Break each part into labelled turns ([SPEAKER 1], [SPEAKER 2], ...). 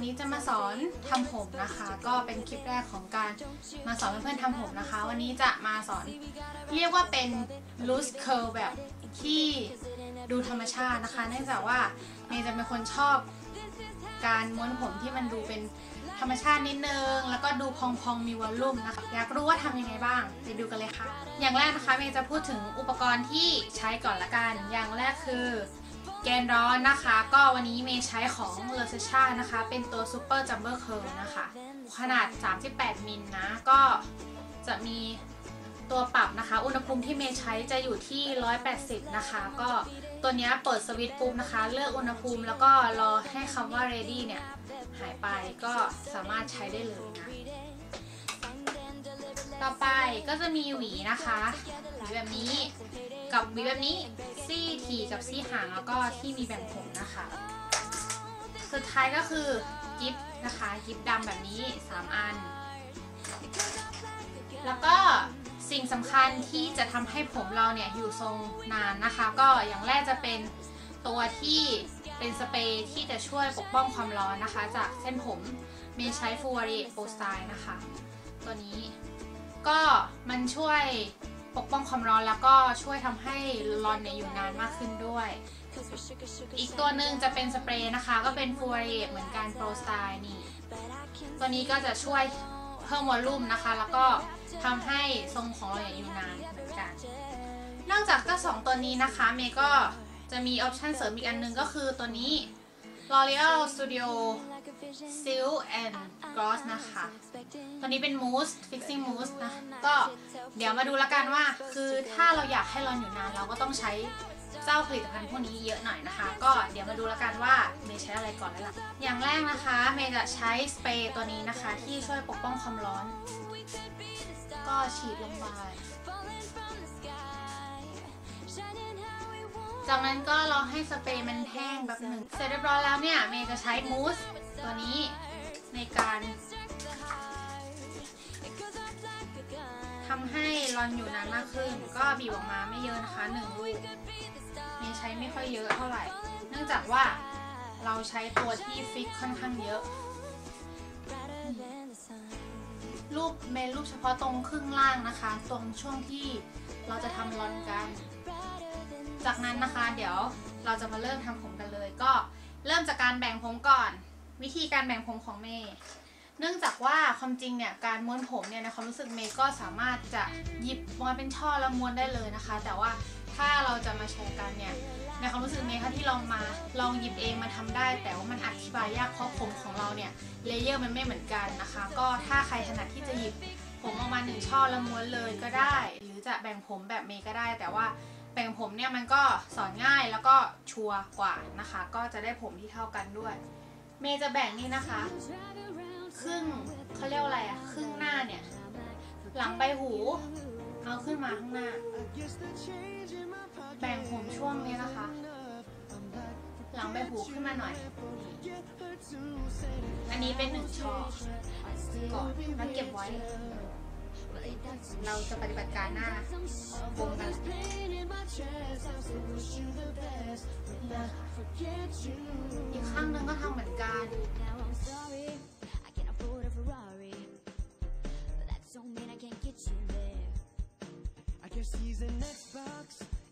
[SPEAKER 1] วันนี้จะมาสอนทำผมนะคะ ก็เป็นคลิปแรกของการมาสอนเพื่อนๆทำผมนะคะ วันนี้จะมาสอนเรียกว่าเป็น loose curl แบบที่ดูธรรมชาตินะคะเนื่องจากว่าเมย์จะเป็นคนชอบการม้วนผมที่มันดูเป็นธรรมชาตินิดนึง แล้วก็ดูพองๆมีวอลลุ่มนะคะอยากรู้ว่าทำยังไงบ้างไปดูกันเลยค่ะ อย่างแรกนะคะเมย์จะพูดถึงอุปกรณ์ที่ใช้ก่อนละกัน อย่างแรกคือ แกนร้อนนะคะ ก็วันนี้เมย์ใช้ของเลเซชานะคะ เป็นตัว Super Jumper Curl นะคะ ขนาด 38 มิลนะ ก็จะมีตัวปรับนะคะ อุณหภูมิที่เมย์ใช้จะอยู่ที่ 180 นะคะ ก็ตัวนี้เปิดสวิตช์ปุ๊บนะคะ เลือกอุณหภูมิแล้วก็รอให้คำว่า ready เนี่ยหายไปก็สามารถใช้ได้เลยนะ ต่อไปก็จะมีหวีนะคะหวีแบบนี้กับหวีแบบนี้ ซี่ที่กับซี่หางแล้วก็ที่มีแบ่งผมนะคะ สุดท้ายก็คือกิฟนะคะกิฟดำแบบนี้ 3 อัน แล้วก็สิ่งสำคัญที่จะทำให้ผมเราเนี่ยอยู่ทรงนานนะคะ ก็อย่างแรกจะเป็นตัวที่เป็นสเปรย์ที่จะช่วยปกป้องความร้อนนะคะ จากเส้นผมเมย์ใช้ฟูวารีโปสไตล์นะคะ ตัวนี้ก็มันช่วย ปกป้องความร้อนแล้วก็ช่วยทำให้รอนเนี่ยอยู่นานมากขึ้นด้วย อีกตัวหนึ่งจะเป็นสเปรย์นะคะ ก็เป็นฟูเรียเหมือนกันโปรสไตล์นี่ ตัวนี้ก็จะช่วยเพิ่มวอลลุ่มนะคะ แล้วก็ทำให้ทรงของเราอยู่นานเหมือนกัน นอกจากเจ้าสองตัวนี้นะคะเมย์ก็จะมีออปชันเสริมอีกอันหนึงก็คือตัวนี้ L'Oreal Studio Silk and Gloss นะคะ ตัวนี้เป็นมูส fixing mousse นะ ก็เดี๋ยวมาดูละกันว่า คือถ้าเราอยากให้รอนอยู่นาน เราก็ต้องใช้เจ้าผลิตภัณฑ์พวกนี้เยอะหน่อยนะคะ ก็เดี๋ยวมาดูละกันว่าเมย์ใช้อะไรก่อนแล้วล่ะ อย่างแรกนะคะ เมย์จะใช้สเปรย์ตัวนี้นะคะ ที่ช่วยปกป้องความร้อน ก็ฉีดลงไปจากนั้นก็รอให้สเปรย์มันแห้งแบบหนึ่ง เสร็จเรียบร้อยแล้วเนี่ย เมย์จะใช้มูสตัวนี้ในการ ทำให้รอนอยู่นานมากขึ้น ก็บีบออกมาไม่เยอะนะคะหนึ่งลูกเมย์ใช้ไม่ค่อยเยอะเท่าไหร่ เนื่องจากว่าเราใช้ตัวที่ฟิกค่อนข้างเยอะ รูปเมนรูปเฉพาะตรงครึ่งล่างนะคะ ตรงช่วงที่เราจะทำรอนกัน จากนั้นนะคะเดี๋ยวเราจะมาเริ่มทำผมกันเลย ก็เริ่มจากการแบ่งผมก่อน วิธีการแบ่งผมของเมย์ เนื่องจากว่าความจริงเนี่ยการม้วนผมเนี่ยในความรู้สึกเมย์ก็สามารถจะหยิบมาเป็นช่อแล้วม้วนได้เลยนะคะ แต่ว่าถ้าเราจะมาแชร์กันเนี่ยในความรู้สึกเมย์ค่ะที่ลองมาลองหยิบเองมาทำได้ แต่ว่ามันอธิบายยากเพราะผมของเราเนี่ยเลเยอร์มันไม่เหมือนกันนะคะ ก็ถ้าใครถนัดที่จะหยิบผมออกมาหนึ่งช่อแล้วม้วนเลยก็ได้ หรือจะแบ่งผมแบบเมย์ก็ได้ แต่ว่าแบ่งผมเนี่ยมันก็สอนง่ายแล้วก็ชัวร์กว่านะคะ ก็จะได้ผมที่เท่ากันด้วย เมย์จะแบ่งนี่นะคะ ครึ่งเขาเรียกอะไรอะครึ่งหน้าเนี่ย หลังใบหู เอาขึ้นมาข้างหน้า แบ่งผมช่วงนี้นะคะ หลังใบหูขึ้นมาหน่อย อันนี้เป็นหนึ่งช่อก่อนแล้วเก็บไว้ เราจะปฏิบัติการหน้าวงกันอีกข้างหนึงก็ทำเหมือนกัน
[SPEAKER 2] a Ferrari, but that don't mean I can't get you there.
[SPEAKER 3] I guess he's an Xbox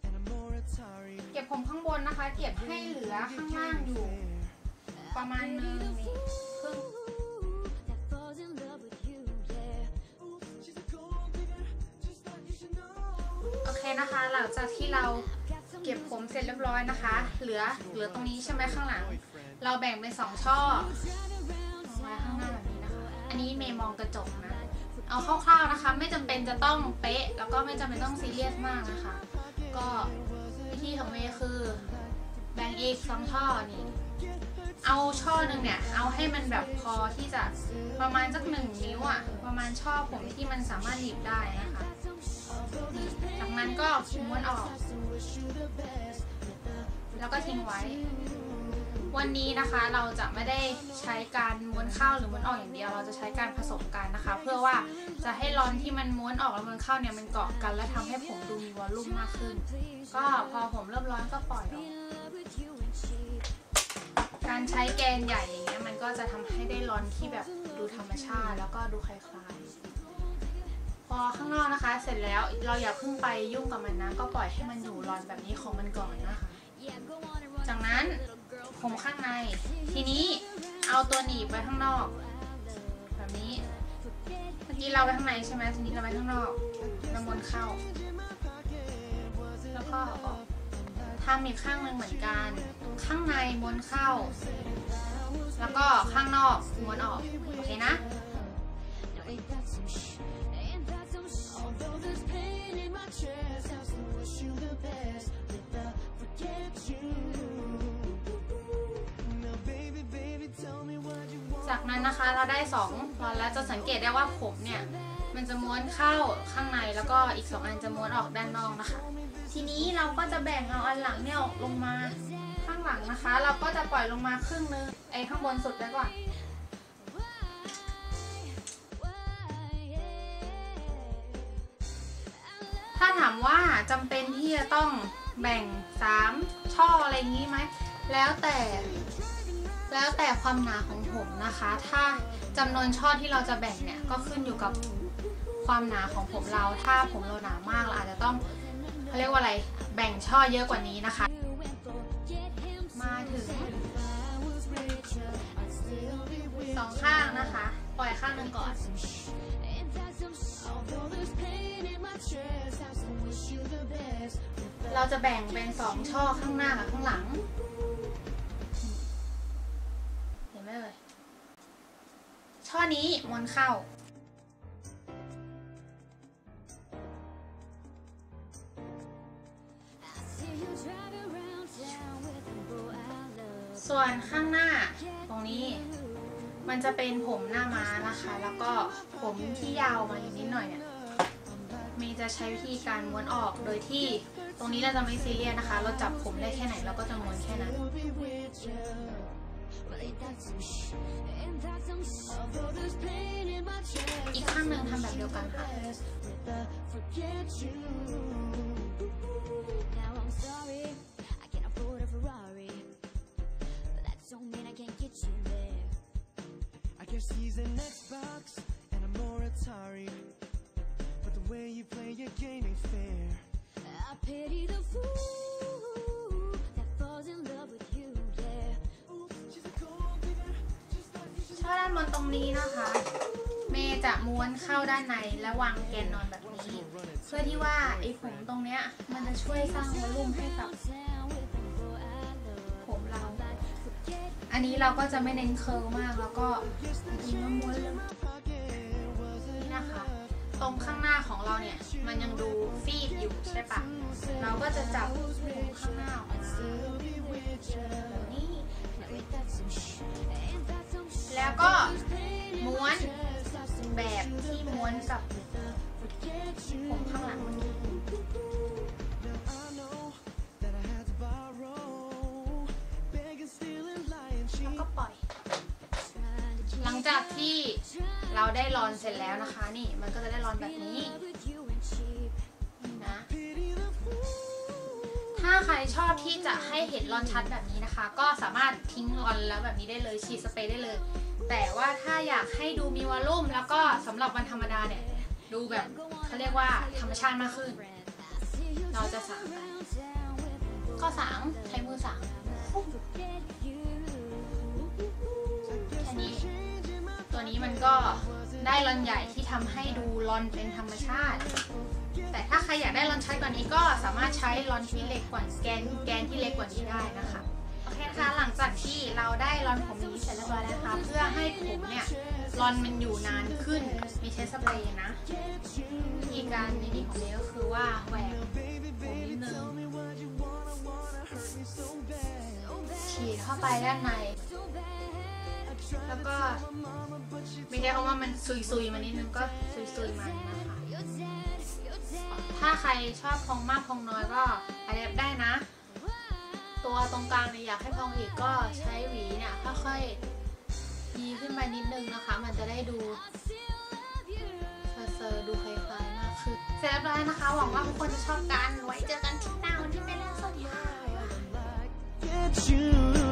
[SPEAKER 3] and I'm more Atari.
[SPEAKER 1] เก็บผมข้างบนนะคะ เก็บให้เหลือข้างล่างอยู่ ประมาณนึงนี่ครึ่ง
[SPEAKER 2] Ooh, that falls in love with you, yeah.
[SPEAKER 3] Ooh, she's a gold digger, just like you should know.
[SPEAKER 1] โอเคนะคะ หลังจากที่เราเก็บผมเสร็จเรียบร้อยนะคะ เหลือเหลือตรงนี้ใช่ไหมข้างหลัง เราแบ่งเป็นสองช่อ มองกระจกนะ เอาคร่าวๆนะคะ ไม่จำเป็นจะต้องเป๊ะ แล้วก็ไม่จำเป็นต้องซีเรียสมากนะคะ ก็วิธีของเมย์คือแบ่งอีกสองช่อนี่เอาช่อหนึ่งเนี่ย เอาให้มันแบบพอที่จะประมาณสักหนึ่งนิ้วอะประมาณช่อผมที่มันสามารถหนีบได้นะคะจากนั้นก็ม้วนออก แล้วก็ทิ้งไว้ วันนี้นะคะเราจะไม่ได้ใช้การม้วนเข้าหรือม้วนออกอย่างเดียว เราจะใช้การผสมกันนะคะ เพื่อว่าจะให้ร้อนที่มันม้วนออกแล้วม้วนเข้าเนี่ยมันเกาะกัน และทำให้ผมดูมีวอลลุ่มมากขึ้น ก็พอผมเริ่มร้อนก็ปล่อยออกการใช้แกนใหญ่อย่างเงี้ยมันก็จะทำให้ได้ร้อนที่แบบดูธรรมชาติ แล้วก็ดูคล้ายๆพอข้างนอกนะคะ เสร็จแล้วเราอย่าเพิ่งไปยุ่งกับมันนะก็ปล่อยให้มันอยู่ร้อนแบบนี้ของมันก่อนนะคะจากนั้น ผมข้างใน ทีนี้เอาตัวหนีบไว้ข้างนอก แบบนี้ เมื่อกี้เราไปข้างในใช่ไหมทีนี้เราไปข้างนอกเราวนเข้า แล้วก็ออกทำอีกข้างหนึ่งเหมือนกัน ข้างในวนเข้า แล้วก็ข้างนอกม้วนออก โอเคนะ จากนั้นนะคะเราได้สองรอนแล้วจะสังเกตได้ว่าผมเนี่ยมันจะม้วนเข้าข้างในแล้วก็อีกสองอันจะม้วนออกด้านนอกนะคะ ทีนี้เราก็จะแบ่งเอาอันหลังเนี่ยออกลงมาข้างหลังนะคะ เราก็จะปล่อยลงมาครึ่งนึงไอ้ข้างบนสุดไว้ก่อนถ้าถามว่าจำเป็นที่จะต้องแบ่ง 3 ช่ออะไรอย่างนี้ไหม แล้วแต่ แล้วแต่ความหนาของผมนะคะ ถ้าจำนวนช่อที่เราจะแบ่งเนี่ยก็ขึ้นอยู่กับความหนาของผมเรา ถ้าผมเราหนามากเราอาจจะต้องเขาเรียกว่าอะไรแบ่งช่อเยอะกว่านี้นะคะ มาถึงสองข้างนะคะ ปล่อยข้างหนึ่งก่อนเราจะแบ่งเป็นสองช่อข้างหน้ากับข้างหลัง ช่อนี้ม้วนเข้า ส่วนข้างหน้าตรงนี้ มันจะเป็นผมหน้าม้านะคะ แล้วก็ผมที่ยาวมาอยู่นิดหน่อยเนี่ยมย์จะใช้วิธีการม้วนออกโดยที่ตรงนี้เราจะไม่ซีเรียสนะคะ เราจับผมได้แค่ไหนเราก็จะม้วนแค่นั้น
[SPEAKER 3] We'll be with you.
[SPEAKER 2] Well, ain't that some sh- Ain't that some sh- Although there's pain in my chest,
[SPEAKER 1] อีกข้างหนึ่งทำแบบเดียวกันค่ะ
[SPEAKER 3] Without forget you.
[SPEAKER 2] now
[SPEAKER 3] like you should
[SPEAKER 1] ช่อด้านบนตรงนี้นะคะ เมย์จะม้วนเข้าด้านในและวางแกนนอนแบบนี้ เพื่อที่ว่าไอ้ผมตรงเนี้ยมันจะช่วยสร้างวอลลุ่มให้กับผมเรา อันนี้เราก็จะไม่เน้นเคิร์ลมากแล้วก็จริงๆม้วนเลยนี่นะคะ ตรงข้างหน้าของเราเนี่ยมันยังดูฟีบอยู่ใช่ปะเราก็จะจับข้างหน้า วนกับผมข้างหลัง
[SPEAKER 3] Now I know that I had to borrow, begging, stealing, lying,
[SPEAKER 1] แล้วก็ปล่อย หลังจากที่เราได้รอนเสร็จแล้วนะคะ นี่มันก็จะได้รอนแบบนี้นะถ้าใครชอบที่จะให้เห็นรอนชัดแบบนี้นะคะ ก็สามารถทิ้งรอนแล้วแบบนี้ได้เลยฉีดสเปรย์ได้เลย แต่ว่าถ้าอยากให้ดูมีวอลลุ่มแล้วก็สำหรับวันธรรมดาเนี่ย ดูแบบเขาเรียกว่าธรรมชาติมากขึ้น เราจะสางก็สางใช้มือสางแค่นี้ ตัวนี้มันก็ได้รอนใหญ่ที่ทำให้ดูรอนเป็นธรรมชาติ แต่ถ้าใครอยากได้รอนชัดกว่านี้ก็สามารถใช้รอนที่เล็กกว่าแกนแกนที่เล็กกว่านี้ได้นะคะ โอเคนะคะหลังจากที่เราได้รอนผมนี้เสร็จเรียบร้อยแล้วนะคะเพื่อให้ผมเนี่ยรอนมันอยู่นานขึ้นมีเทสสเปรย์นะวิธีการในนี้ของเมย์ก็คือว่าแหวกผมนิดนึงฉีดเข้าไปด้านใน แล้วก็ไม่ได้เพราะว่ามันซุยๆมานิดนึงก็ซุยๆมันนะคะถ้าใครชอบพองมากพองน้อยก็อาจจะได้นะ ตัวตรงกลางเนี่ยอยากให้พองอีกก็ใช้หวีเนี่ยค่อยๆยีขึ้นมานิดนึงนะคะ มันจะได้ดูเซอร์ดูคล้ายๆมากขึ้นเสร็จเรียบร้อยนะคะ หวังว่าทุกคนจะชอบกันไว้เจอกันคลิปหน้าวันที่ไม่แล้วสวัสดีค่ะ